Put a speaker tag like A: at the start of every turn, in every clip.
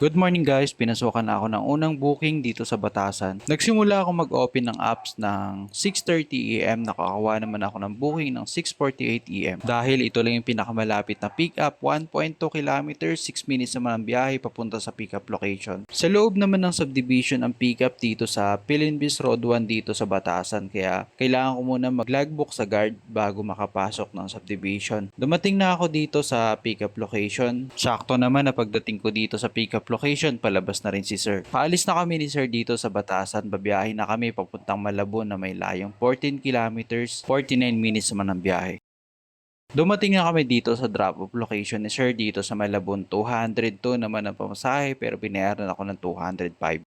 A: Good morning guys, pinasukan na ako ng unang booking dito sa Batasan. Nagsimula ako mag-open ng apps ng 6.30am, nakakawa naman ako ng booking ng 6.48am. Dahil ito lang yung pinakamalapit na pick up, 1.2 km, 6 minutes naman ang biyahe papunta sa pick up location. Sa loob naman ng subdivision ang pick up dito sa Pilinbis Road 1 dito sa Batasan, kaya kailangan ko muna mag-logbook sa guard bago makapasok ng subdivision. Dumating na ako dito sa pick up location. Sakto naman na pagdating ko dito sa pick up location, palabas na rin si sir. Paalis na kami ni sir dito sa Batasan, babiyahe na kami papuntang Malabon na may layong 14 kilometers, 49 minutes naman ang biyahe. Dumating na kami dito sa drop-off location ni sir dito sa Malabon. 202 naman ang pamasahe pero binayaran ako ng 205.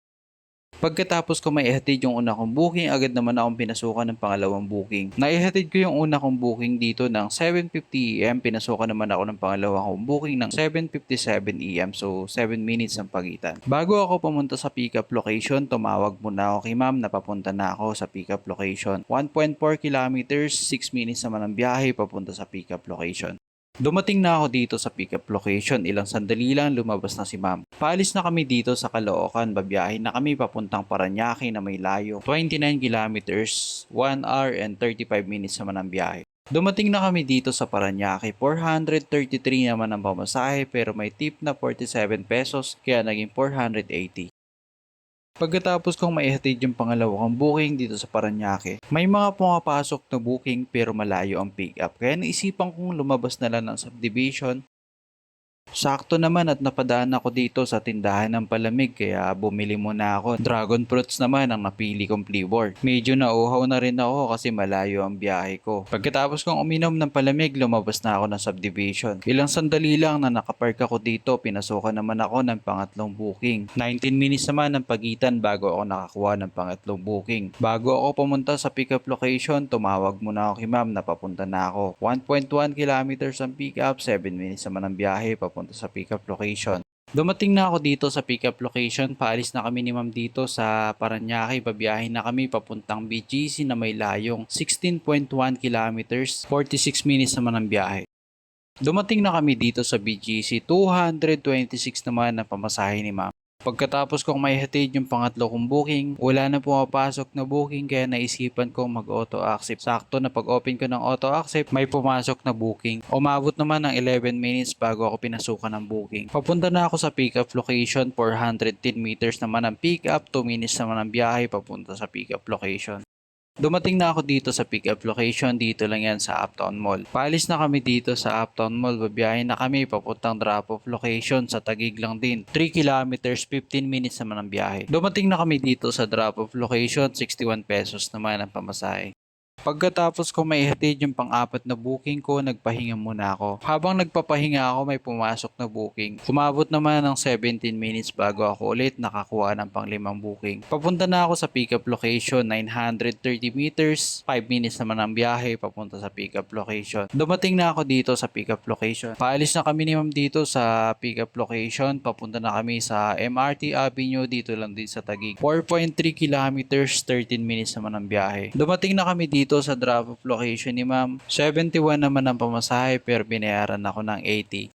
A: Pagkatapos ko may ihatid yung una kong booking, agad naman akong pinasukan ng pangalawang booking. Naihatid ko yung una kong booking dito ng 7.50am, pinasukan naman ako ng pangalawang kong booking ng 7.57am, so 7 minutes ang pagitan. Bago ako pumunta sa pickup location, tumawag muna ako kay ma'am na papunta na ako sa pickup location. 1.4 kilometers, 6 minutes naman ang biyahe papunta sa pickup location. Dumating na ako dito sa pickup location, ilang sandali lang lumabas na si ma'am. Paalis na kami dito sa Caloocan, babiyahin na kami papuntang Paranaque na may layo. 29 kilometers, 1 hour and 35 minutes naman ang biyahe. Dumating na kami dito sa Paranaque, 433 naman ang pamasahe pero may tip na 47 pesos kaya naging 480. Pagkatapos kong maihatid yung pangalawang booking dito sa Paranaque, may mga pumapasok na booking pero malayo ang pick up. Kaya naisipan kong lumabas na lang ng subdivision. Sakto naman at napadaan ako dito sa tindahan ng palamig kaya bumili muna ako. Dragon fruits naman ang napili kong flavor. Medyo nauhaw na rin ako kasi malayo ang biyahe ko. Pagkatapos kong uminom ng palamig, lumabas na ako ng subdivision. Ilang sandali lang na nakapark ako dito, pinasukan naman ako ng pangatlong booking. 19 minutes naman ang pagitan bago ako nakakuha ng pangatlong booking. Bago ako pumunta sa pickup location, tumawag muna ako kay ma'am na papunta na ako. 1.1 kilometers ang pickup, 7 minutes naman ang biyahe papunta sa pickup location. Dumating na ako dito sa pickup location, paalis na kami ni ma'am dito sa Paranaque, babiyahin na kami papuntang BGC na may layong 16.1 kilometers, 46 minutes naman ang biyahe. Dumating na kami dito sa BGC, 226 naman ang pamasahe ni ma'am. Pagkatapos kong may hatid yung pangatlo kong booking, wala na pumapasok na booking kaya naisipan kong mag-auto accept. Sakto na pag-open ko ng auto accept, may pumasok na booking. Umabot naman ng 11 minutes bago ako pinasukan ng booking. Papunta na ako sa pickup location, 410 meters naman ang pickup, 2 minutes naman ang biyahe papunta sa pickup location. Dumating na ako dito sa pickup location, dito lang yan sa Uptown Mall. Paalis na kami dito sa Uptown Mall, babiyahin na kami papuntang drop-off location sa Tagig lang din. 3 kilometers, 15 minutes naman ang biyahe. Dumating na kami dito sa drop-off location, 61 pesos naman ang pamasahe. Pagkatapos ko may hatid yung pang-apat na booking ko, nagpahinga muna ako. Habang nagpapahinga ako, may pumasok na booking. Umabot naman ng 17 minutes bago ako ulit nakakuha ng pang-limang booking. Papunta na ako sa pickup location, 930 meters, 5 minutes naman ang biyahe papunta sa pickup location. Dumating na ako dito sa pickup location. Paalis na kami ni ma'am dito sa pickup location, papunta na kami sa MRT Avenue dito lang din sa Taguig. 4.3 kilometers, 13 minutes naman ang biyahe. Dumating na kami dito sa drop-off location ni ma'am. 71 naman ang pamasahe pero binayaran ako ng 80.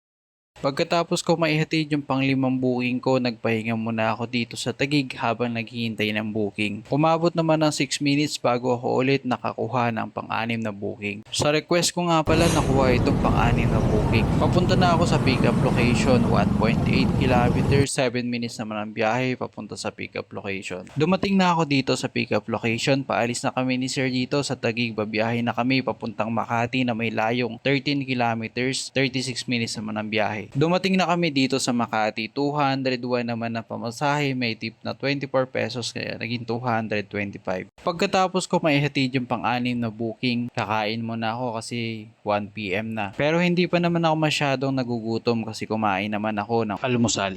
A: Pagkatapos ko maihatid yung panglimang booking ko, nagpahinga muna ako dito sa Tagig habang naghihintay ng booking. Umabot naman ng 6 minutes bago ako ulit nakakuha ng pang-anim na booking. Sa request ko nga pala nakuha itong pang-anim na booking. Papunta na ako sa pickup location, 1.8 kilometers, 7 minutes naman ang biyahe papunta sa pickup location. Dumating na ako dito sa pickup location, paalis na kami ni Sir dito sa Tagig, babiyahe na kami papuntang Makati na may layong 13 kilometers, 36 minutes naman ang biyahe. Dumating na kami dito sa Makati, 201 naman na pamasahe, may tip na 24 pesos kaya naging 225. Pagkatapos ko maihatid yung pang-anim na booking, kakain muna ako kasi 1pm na. Pero hindi pa naman ako masyadong nagugutom kasi kumain naman ako ng almusal.